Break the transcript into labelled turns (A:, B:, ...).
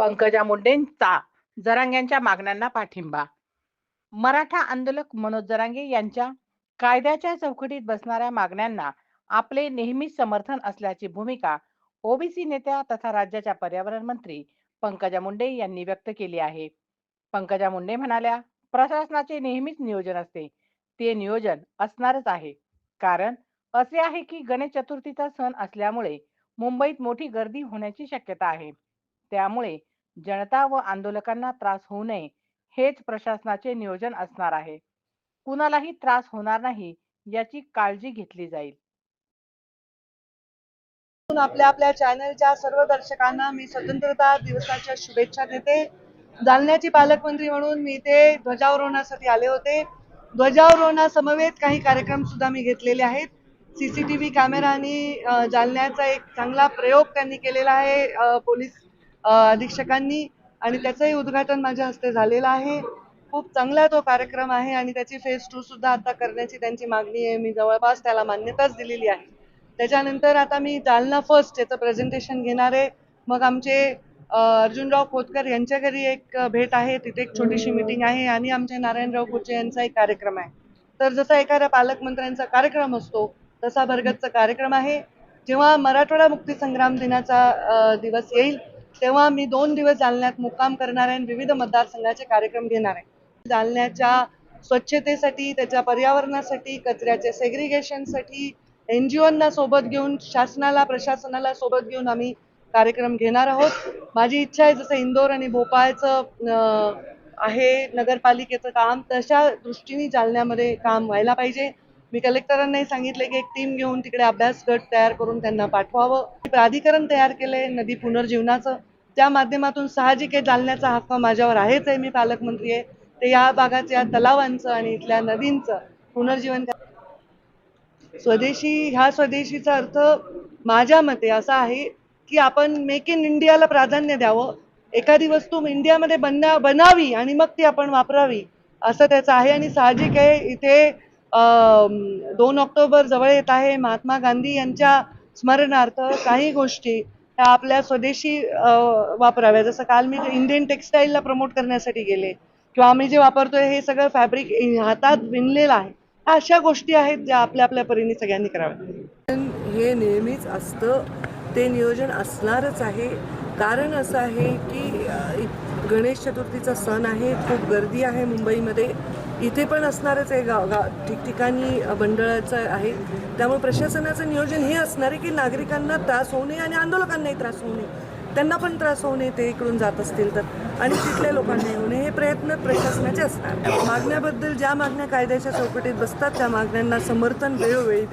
A: पंकजा मुंडेंचा जरांग्यांच्या मागण्यांना पाठिंबा. मराठा आंदोलक मनोज जरांगे यांच्या कायद्याच्या चौकटीत बसणाऱ्या मागण्यांना आपले नेहमीच समर्थन असल्याची भूमिका ओबीसी नेत्या तथा राज्याच्या पर्यावरण मंत्री पंकजा मुंडे यांनी व्यक्त केली आहे. पंकजा मुंडे म्हणाल्या प्रशासनाचे नेहमीच नियोजन असते. ते नियोजन असणारच आहे. कारण असे आहे की गणेश चतुर्थीचा सण असल्यामुळे मुंबईत मोठी गर्दी होण्याची शक्यता आहे. त्यामुळे जनता व आंदोलकांना त्रास होऊ नये हेच प्रशासनाचे नियोजन असणार आहे. कुणालाही त्रास होणार नाही याची काळजी घेतली जाईल.
B: आपल्या आपल्या चॅनलच्या सर्व दर्शकांना मी स्वतंत्रता दिवसाच्या शुभेच्छा देते. जालन्याची पालकमंत्री म्हणून मी इथे ध्वजारोहणासाठी आले होते. ध्वजारोहणासमवेत काही कार्यक्रम सुद्धा मी घेतलेले आहेत. सीसीटीव्ही कॅमेरानी आणि जालन्याचा एक चांगला प्रयोग त्यांनी केलेला आहे पोलीस अधीक्षकांनी आणि त्याचंही उद्घाटन माझ्या हस्ते झालेलं आहे. खूप चांगला तो कार्यक्रम आहे आणि त्याची फेज टू सुद्धा आता करण्याची त्यांची मागणी आहे. मी जवळपास त्याला मान्यताच दिलेली आहे. त्याच्यानंतर आता मी जालना फर्स्ट याचं प्रेझेंटेशन घेणार आहे. मग आमचे अर्जुनराव खोतकर यांच्या घरी एक भेट आहे. तिथे एक छोटीशी मीटिंग आहे आणि आमचे नारायणराव कुचे यांचा एक कार्यक्रम आहे. तर जसा एखाद्या पालकमंत्र्यांचा कार्यक्रम असतो तसा भरगतचा कार्यक्रम आहे. जेव्हा मराठवाडा मुक्तीसंग्राम दिनाचा दिवस येईल तेव्हा मी दोन दिवस जालन्यात मुक्काम करणार आहे आणि विविध मतदारसंघाचे कार्यक्रम घेणार आहे. जालन्याच्या स्वच्छतेसाठी त्याच्या पर्यावरणासाठी कचऱ्याच्या सेग्रिगेशनसाठी एन जी ओंना सोबत घेऊन शासनाला प्रशासनाला सोबत घेऊन आम्ही कार्यक्रम घेणार आहोत. माझी इच्छा आहे जसं इंदोर आणि भोपाळचं आहे नगरपालिकेचं काम तशा दृष्टीने जालन्यामध्ये काम व्हायला पाहिजे. मी कलेक्टरांनाही सांगितले की एक टीम घेऊन तिकडे अभ्यास गट तयार करून त्यांना पाठवावं. प्राधिकरण तयार केलंय नदी पुनर्जीवनाचं. त्या माध्यमातून साहजिक आहे जालन्याचा हक्क माझ्यावर आहेच आहे मी पालकमंत्री आहे. ते या भागाच्या तलावांचं आणि इथल्या नदींचं पुनर्जीवन स्वदेशी ह्या स्वदेशीचा अर्थ माझ्या मते असा आहे की आपण मेक इन इंडियाला प्राधान्य द्यावं. एखादी वस्तू इंडियामध्ये बनण्या बनावी आणि मग ती आपण वापरावी असं त्याचं आहे आणि साहजिक आहे. इथे अं, दोन ऑक्टोबर जवळ येत आहे. महात्मा गांधी यांच्या स्मरणार्थ काही गोष्टी आपल्या स्वदेशी वापराव्या. जसं काल मी इंडियन टेक्सटाईलला प्रमोट करण्यासाठी गेले किंवा आम्ही जे वापरतोय हे सगळं फॅब्रिक हातात विणलेलं आहे. ह्या अशा गोष्टी आहेत ज्या आपल्या आपल्या परीने सगळ्यांनी कराव्या. हे नेहमीच असतं. ते नियोजन असणारच आहे. कारण असं आहे की गणेश चतुर्थीचा सण आहे. खूप गर्दी आहे मुंबईमध्ये. इथे पण असणारच आहे गाव गाव ठिकठिकाणी मंडळाचं आहे. त्यामुळे प्रशासनाचं नियोजन हे असणार आहे की नागरिकांना त्रास होऊ नये आणि आंदोलकांनाही त्रास होऊ नये. त्यांना पण त्रास होऊ नये ते इकडून जात असतील तर. आणि तिथल्या लोकांना होऊ नये. हे प्रयत्न प्रशासनाचे असणार मागण्याबद्दल ज्या मागण्या कायद्याच्या चौकटीत बसतात त्या मागण्यांना समर्थन वेळोवेळी